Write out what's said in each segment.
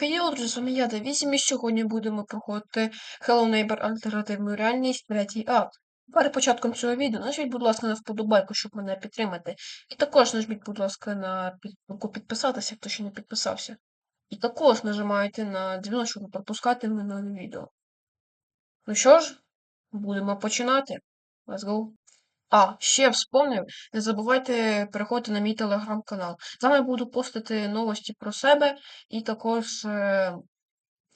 Хей, друзі, з вами я, Давісім, сьогодні будемо проходити Hello Neighbor альтернативну реальність, третій акт. Перед початком цього відео нажміть, будь ласка, на вподобайку, щоб мене підтримати. І також нажміть, будь ласка, на підписку підписатися, хто ще не підписався. І також нажимайте на дзвінок, щоб не пропускати минулі відео. Ну що ж, будемо починати. Let's go. А, ще вспомнив, не забувайте переходити на мій телеграм-канал. Там я буду постити новості про себе і також е,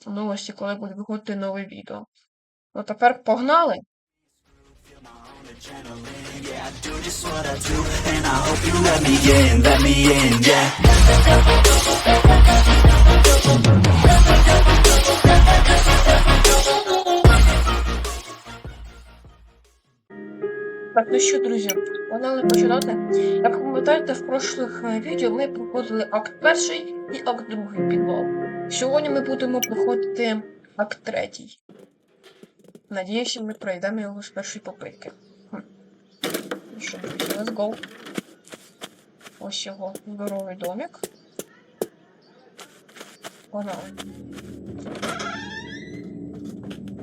новості, коли буде виходити нове відео. Ну тепер погнали! let me in, yeah. Так, ну що, друзі, погнали починати. Як пам'ятаєте, в прошлих е, відео ми проходили акт перший і акт другий підвал. Сьогодні ми будемо проходити акт третій. Надіюся, ми пройдемо його з першої попитки. Хм. Ну що, друзі, let's go. Ось його здоровий домик. Погнали.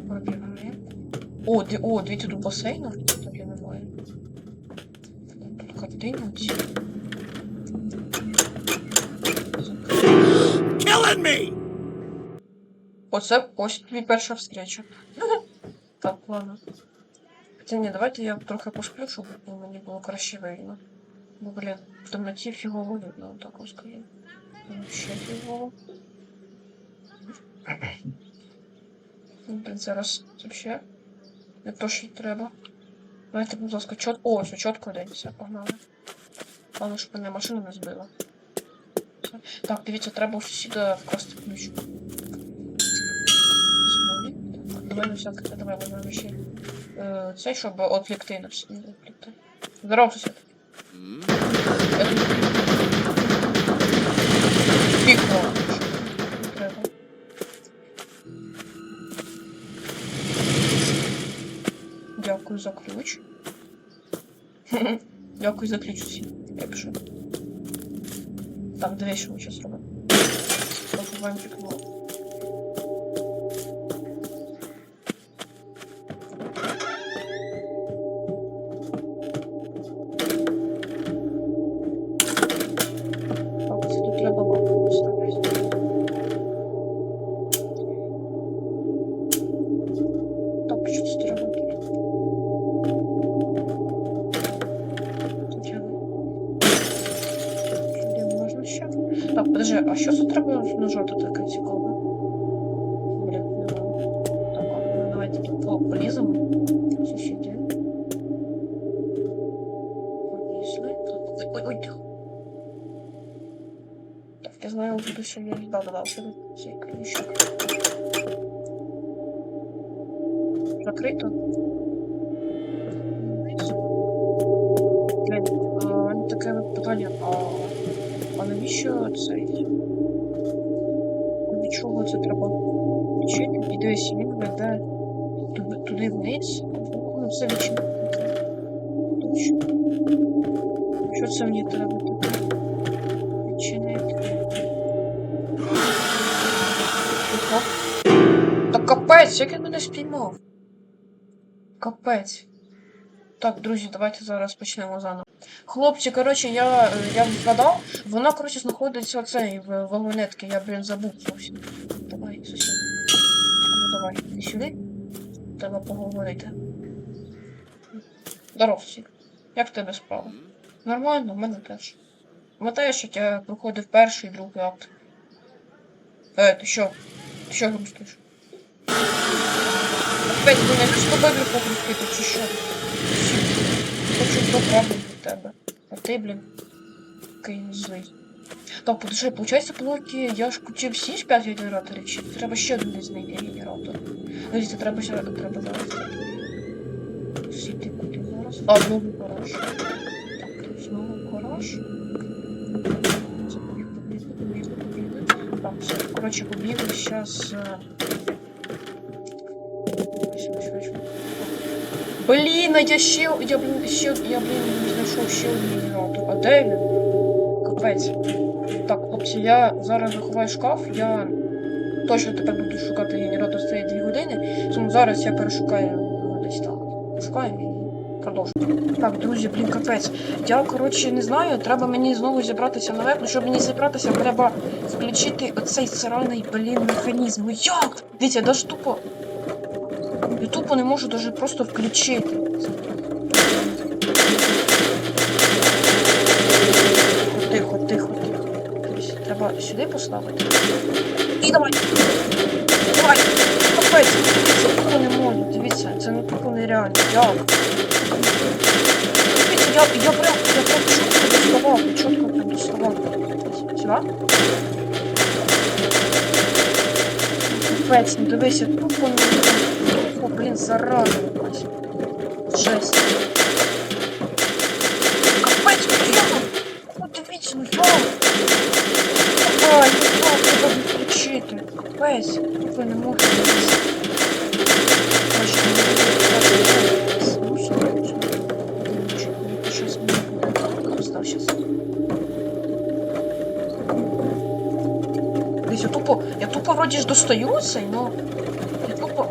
Пробігаємо. О, о, дивіться, тут басейн, картина ці. Killing me! Оце ось тобі перша встреча. Так, ладно. Хоча ні, давайте я трохи посплю, щоб мені було краще видно. Бо, блін, в темноті фігово видно, так ось скажу. Ще фігово. Ну, Блін, зараз вообще не то, що треба. Давайте, будь ласка, чот... О, все, чітко дивіться, погнали. Главное, щоб мене машина не збила. Так, дивіться, треба у сусіда вкрасти ключ. Давай на всяк, давай візьмемо ще е, цей, щоб відвлекти на всі. Здорово, сусід. Не треба. Дякую за ключ. Дякую за ключ усі. Я пишу. Так, дивись, що ми зараз робимо. Закриваємо вікно. Давайте тут по- поліземо. Що сюди? Полізли. Так, Ой, ой, ой. тихо. Так, я знаю, буду ще я да, да, да, ще цей ключик. Закрито. Блін, а, у мене таке питання, а, а навіщо цей? А Для чого це треба вчити? І дивись, він веде Ого. Та капець, як він мене спіймав? Капець. Так, друзі, давайте зараз почнемо заново. Хлопці, коротше, я, я вгадав, вона, коротше, знаходиться оцей в вагонетці, я, блін, забув зовсім. Давай, сусід. Ну давай, іди сюди. Треба поговорити. Здоров, сусід. Як тебе справа? Нормально, в мене теж. Пам'ятаєш, як я проходив перший і другий акт? Е, ти що? Ти що грустиш? Опять мене з тобою погрустити, чи що? Хочу поправити від тебе. А ти, блін, який злий. Так, подожди, получається, блоки, я ж включив всі ж 5 генераторів, чи треба ще один знайти генератор? Ну, це треба ще треба зараз. Сіти куди зараз. А, знову гараж. Так, знову гараж. Зараз... Ось, ось, ось. Блін, а я ще, я, блін, ще, я, блін, не знайшов ще один генератор. А де він? Капець. Так, хлопці, я зараз заховаю шкаф, я точно тепер буду шукати генератор цієї 2 години. Тому зараз я перешукаю десь там. Шукаємо і продовжуємо. Так, друзі, блін, капець. Я, коротше, не знаю, треба мені знову зібратися наверх. Ну, щоб мені зібратися, треба включити оцей сраний, блін, механізм. Ну як? Дивіться, я даже тупо. Я тупо не можу даже просто включити. Тихо, тихо, тихо. Треба сюди поставити. І давай! Давай! Капець! Тупо не можу, дивіться, це тупо нереально. Як? Дивіться, я, я прям, я прям чітко доставав, я чітко прям доставав. Сюди? Капець, ну дивися, тупо не тупо, блін, зараза якась. Жесть. Капець, ну як? Ну дивіться, ну як? Давай, ну як треба відключити? Капець, ви не можете Вроді ж достаю но я тупо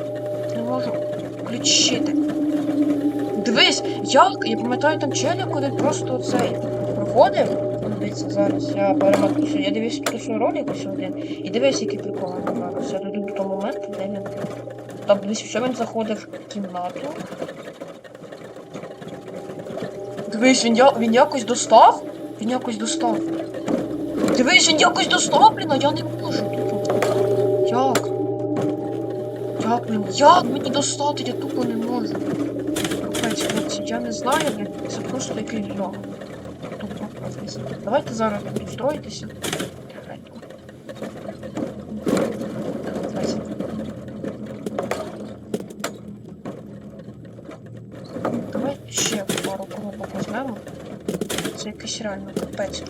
не можу включити. Дивись, як, я пам'ятаю там челік, один просто цей проходив. Ну, Дивіться, зараз я перематуюся. Я дивився свій ролик ось один. І дивись, який прикол зараз. Я дойду до того моменту, де він. Там дивись, що він заходив в кімнату. Дивись, він, він якось достав? Він якось достав. Дивись, він якось достав, блін, а я не Як мені? Достати? Я тупо не можу. Я не знаю. Це просто якийсь жах. Тупо. Давайте зараз. Тихенько. Давай ще пару коробок візьмемо. Це якийсь реально капець.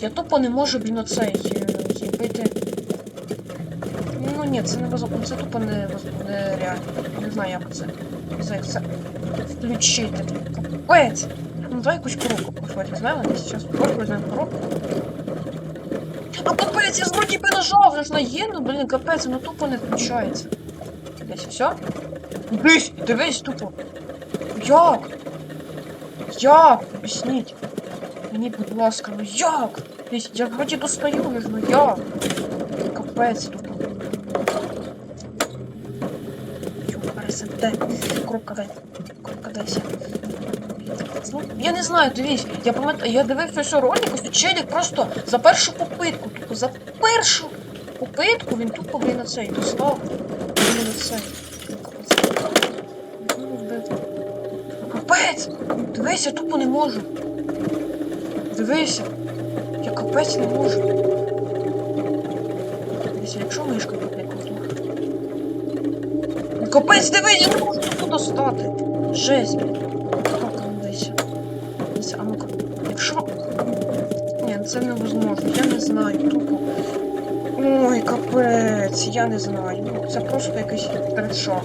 Я тупо не можу, блін, оцей е, зробити. Ну ні, це не возможно, це тупо не, воз- не знаю, як це. Це, це включити. Капець! Ну давай якусь коробку походить, візьмемо десь зараз коробку візьмемо коробку. Ну капець, я вроді би нажав, вже ж на є, ну блін, капець, воно тупо не включається. Десь все? Дивись, дивись, тупо. Як? Як? Об'ясніть. Мені, будь ласка, ну як? Десь, я вроді достаю, вже, ну як? Капець тупо. Йо, пересаде. Коробка дай. Коробка дайся. Я не знаю, дивись, я пам'ятаю, я дивився що ролик, ось челік просто за першу попитку, тупо за першу попитку він тупо, блін, на цей достав. На цей. Капець. Дивись, я тупо не можу. Дивися. Я капець не можу. Дивися, якщо мишка попитку. Капець, дивись, я не можу тупо достати. Жесть, блін. Так, дивися. Дивися, а ну-ка. Якщо. Ні, це невозможно. Я не знаю, тупо. Ой, капець, я не знаю. Ну, Це просто якийсь трешак.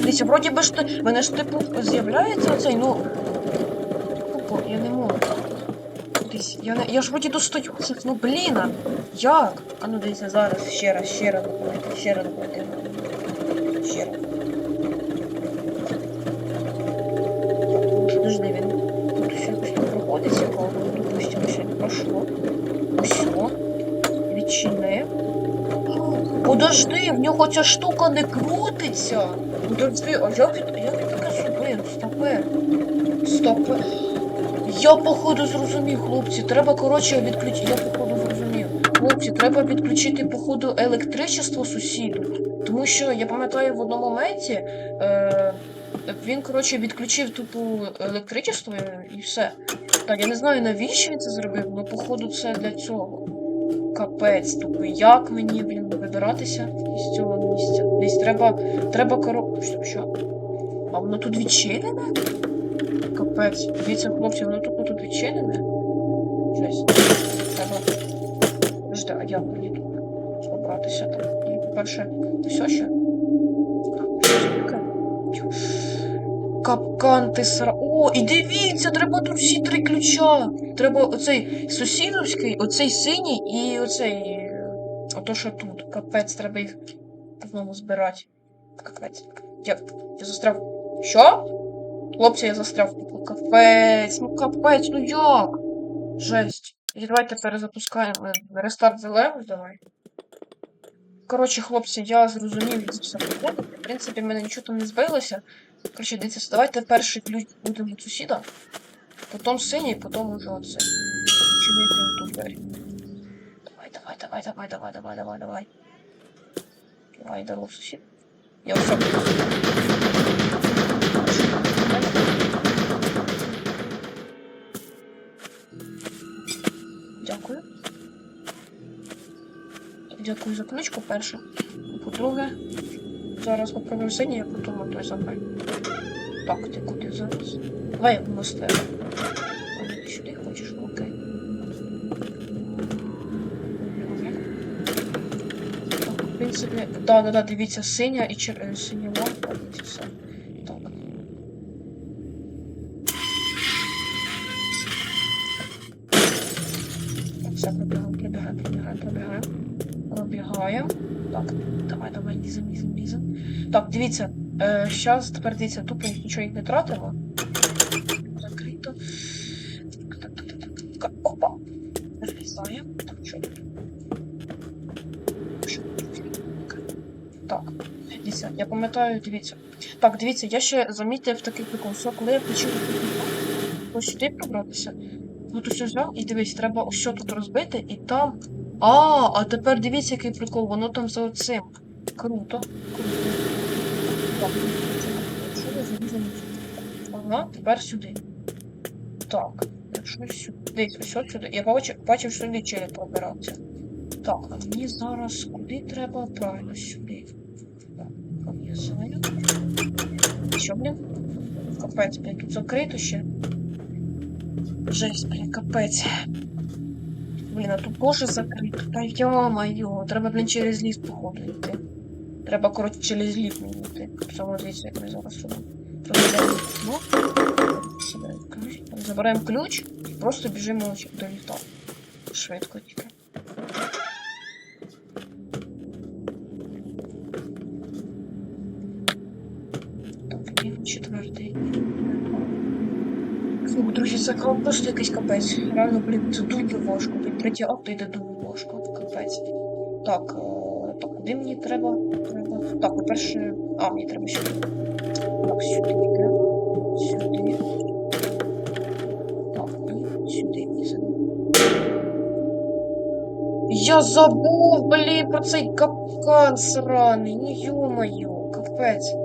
Дивіться, вроді би ж ти. Мене ж типу з'являється оцей, ну. Тупо, я не можу. Дивись, я не. Я ж вроді достаю ну блін. Як? А ну дивіться, зараз ще раз, ще раз ще раз. Ще раз. Подожди, він тут все якось не проходить цікаво. Допустимо, ще не пройшло. Все. Відчини. Подожди, в нього ця штука не крутиться. Подожди, а як як таке зробив? Стопе. Стопе. Я походу зрозумів, хлопці. Треба, коротше, відключити. Я походу зрозумів. Хлопці, треба відключити, походу, електричество сусіду. Тому що я пам'ятаю в одному моменті. Е- він, коротше, відключив тупу електричество і все. Так, я не знаю, навіщо він це зробив, але походу це для цього. Капець, тупо, як мені, блін, вибиратися із цього місця? Десь треба. Треба коробку. Що? що? А воно тут відчинене? Капець. Дивіться, хлопці, воно тупо тут відчинене. Жесть. Треба. Жди, а як мені тут забратися там? І, по-перше, все ще? Капкан ти сра. О, і дивіться, треба тут всі три ключа. Треба оцей сусідовський, оцей синій і оцей. е, ото що тут. Капець, треба їх знову збирати. Капець. Я, я застряв. Що? Хлопці, я застряв. Капець, ну капець, ну як? Жесть. І давайте перезапускаємо. Рестарт зелений, давай. Коротше, хлопці, я зрозумів, як це все проходить. В принципі, мене нічого там не збилося. Коротше, дивіться, давайте перший ключ будемо від сусіда, потім синій, потім уже оце. Чинити тут двері. Давай, давай, давай, давай, давай, давай, давай, давай. Давай, здоров, сусід. Я все. Дякую. Дякую за ключку перше. По-друге, зараз попробую синій, а потім той забрати. Так, ти куди зараз? Давай я помогу. А, ти сюди хочеш? Окей. Так, в принципі, да, да, да, дивіться, синя і чер... е, синя лампа, і все. Так. Так, все, пробігаємо, пробігаємо, пробігаємо, пробігаємо. Пробігаємо. Так, давай, давай, лізем, лізем, лізем. Так, дивіться, е, щас, тепер дивіться, тупо нічого їх не тратимо. Закрито. Так, так, так, так. Опа. Розрізаємо. Так, що? Що? Так, дивіться, я пам'ятаю, дивіться. Так, дивіться, я ще замітив такий прикол. Все, коли я включив ось сюди пробратися, тут усе взяв і дивись, треба ось що тут розбити, і там. А, а тепер дивіться, який прикол, воно там за оцим. Круто. Круто. Так, я залізу на Ага, тепер сюди. Так, якщо сюди. Десь сюди. Я бачив, бачив, що сюди челік пробирався. Так, а мені зараз куди треба? Правильно, сюди. Так, пов'язаю. Що, блін? Капець, блін, тут закрито ще. Жесть, блін, капець. Блін, а тут боже закрито. Та йо-моє, треба, блін, через ліс, походу, йти. Треба, коротше, через йти. Саме дивіться, як ми зараз сюди. Розглядаємо. Забираємо ключ. І просто біжимо до літа. Швидко тільки. Так, він четвертий. Друзі, це просто якийсь капець. Реально, блін, це дуже важко. Блін, третій акт йде дуже важко. Капець. Так, е, так, куди мені треба? Треба. Так, по-перше. А, мені треба сюди. Так, сюди йде. Сюди. Так, і сюди візимо. Я забув, блін, про цей капкан сраний. Ну ё-моё, капець.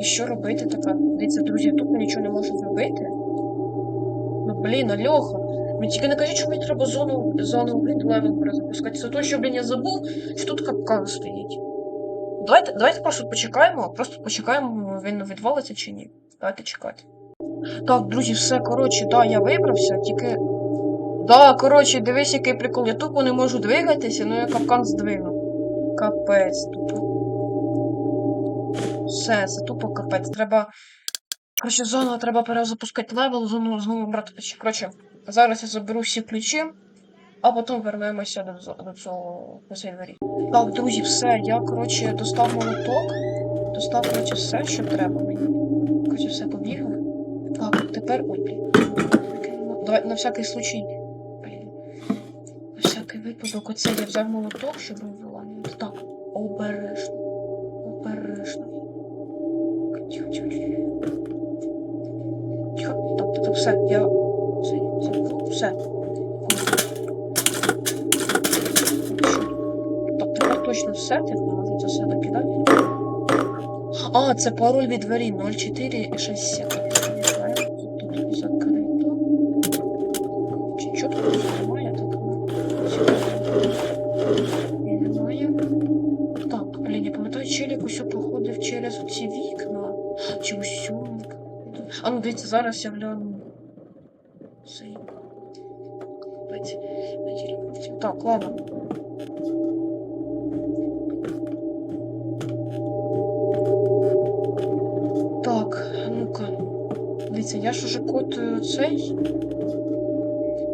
І що робити така? Дивіться, друзі, я тут нічого не можу зробити. Ну блін, Альоха. Мені тільки не кажіть, що мені треба зону, зону блін, левел перезапускати. Це то, що, блін, я забув, що тут капкан стоїть. Давайте, давайте просто почекаємо, просто почекаємо, він відвалиться чи ні. Давайте чекати. Так, друзі, все, коротше, да, я вибрався, тільки. Да, коротше, дивись, який прикол. Я тупо не можу двигатися, ну я капкан здвинув. Капець, тупо. Все, це тупо капець. Треба. Коротше, зону треба перезапускати левел, зону знову брати. Коротше, зараз я заберу всі ключі, а потім вернемося до, до цього цієї двері. Так, друзі, все, я, коротше, достав молоток, достав, коротше, все, що треба мені. Коротше, все побігли. Так, тепер. Ой. Давай на всякий случай. На всякий випадок, оце я взяв молоток, щоб виламувати. Так, обережно. Обережно. Тихо, тихо, тихо. Тихо. Так, так, все, я. Все, все, все. Точно все, ти можу це все докидати. А, це пароль від двері 0467. Не знаю, тут закрито. Чи чого тут немає такого? Немає. Так, блін, я пам'ятаю, челік усе проходив через оці вікна. Чи усю. А ну дивіться, зараз я гляну. Так, ладно. Дивіться, я ж уже код е, цей.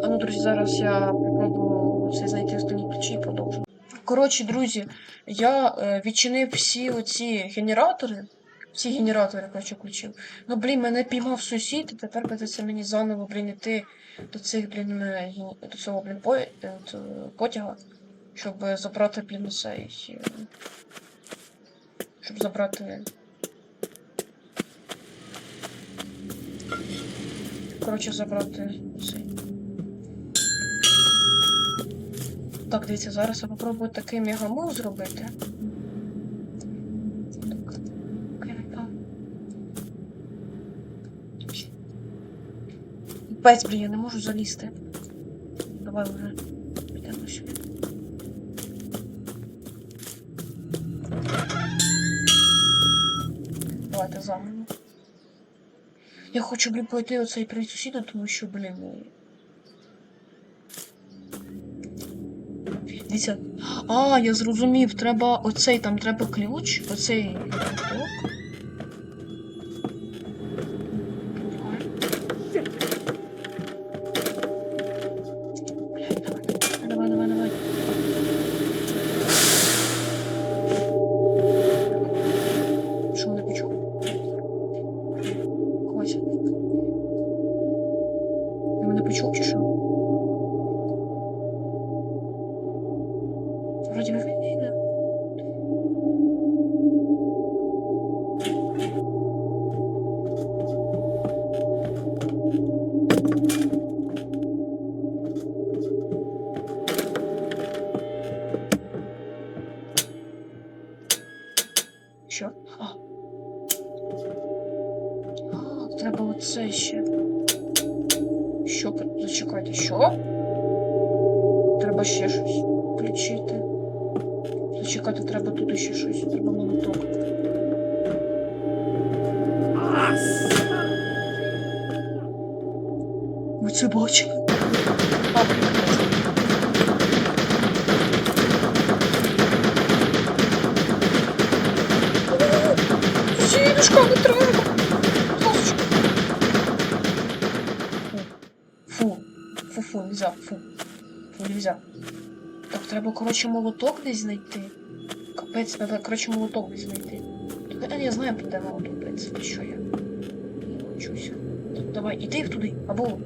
А ну, друзі, зараз я попробую це знайти останні ключі і продовжу. Коротше, друзі, я е, відчинив всі оці генератори. Всі генератори, коротше, включив. Ну, блін, мене піймав сусід, і тепер придеться мені заново, блін, іти до цих, блін, е, до цього, блін, по... е, потяга, щоб забрати, блін, цей. Щоб забрати. Коротше, забрати цей. Так, дивіться, зараз я попробую такий мегамов зробити. Пець, блін, я не можу залізти. Давай вже. Хочу, блін, пройти оцей привіт сусіда, тому що, блін. ну, Дивіться. А, я зрозумів, треба оцей, там треба ключ, оцей блок. Нельзя, фу. Фу, нельзя. Так, треба, коротше, молоток десь знайти. Капець, треба, коротше, молоток десь знайти. Тут, я знаю, де молоток, в що я. Я вчуся. Давай, іди туди, або.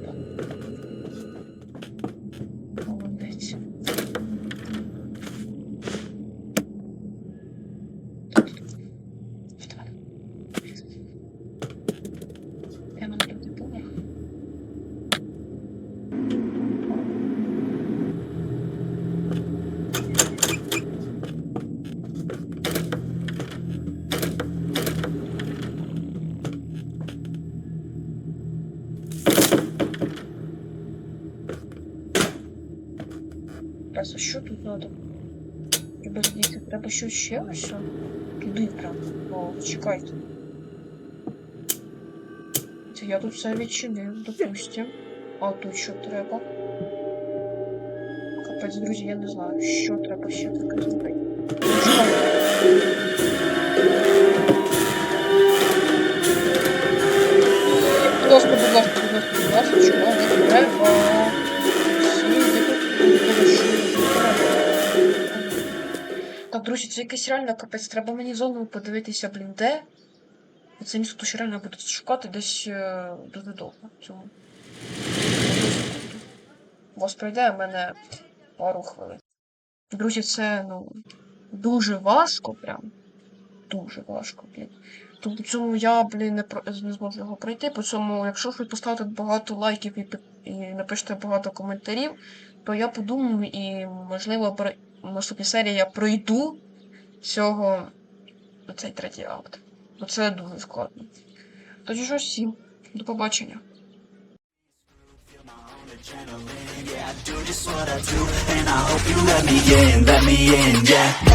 Раз, а що тут надо? Треба дійти, треба щось ще ось. що? Туди прям. О, чекайте. Це я тут все відчинив, допустим. А тут що треба? Капець, друзі, я не знаю, що треба ще таке зробити. Чекайте. Будь ласка, будь ласка, Друзі, це якийсь реально капець. Треба мені зону подивитися, блін, де. Це місто ще реально буде шукати десь е, дуже довго цьому. Ось пройде в мене пару хвилин. Друзі, це ну дуже важко прям. Дуже важко, блін. Тому цьому я, блін, не, про... не зможу його пройти. По цьому, якщо ви поставите багато лайків і, і напишете багато коментарів, то я подумаю і, можливо, про... наступній серії я пройду цього цей третій акт. Бо ну, це дуже складно. Тоді ж усім. До побачення. Yeah, do just what I do, and I hope you let me in, let me in, yeah.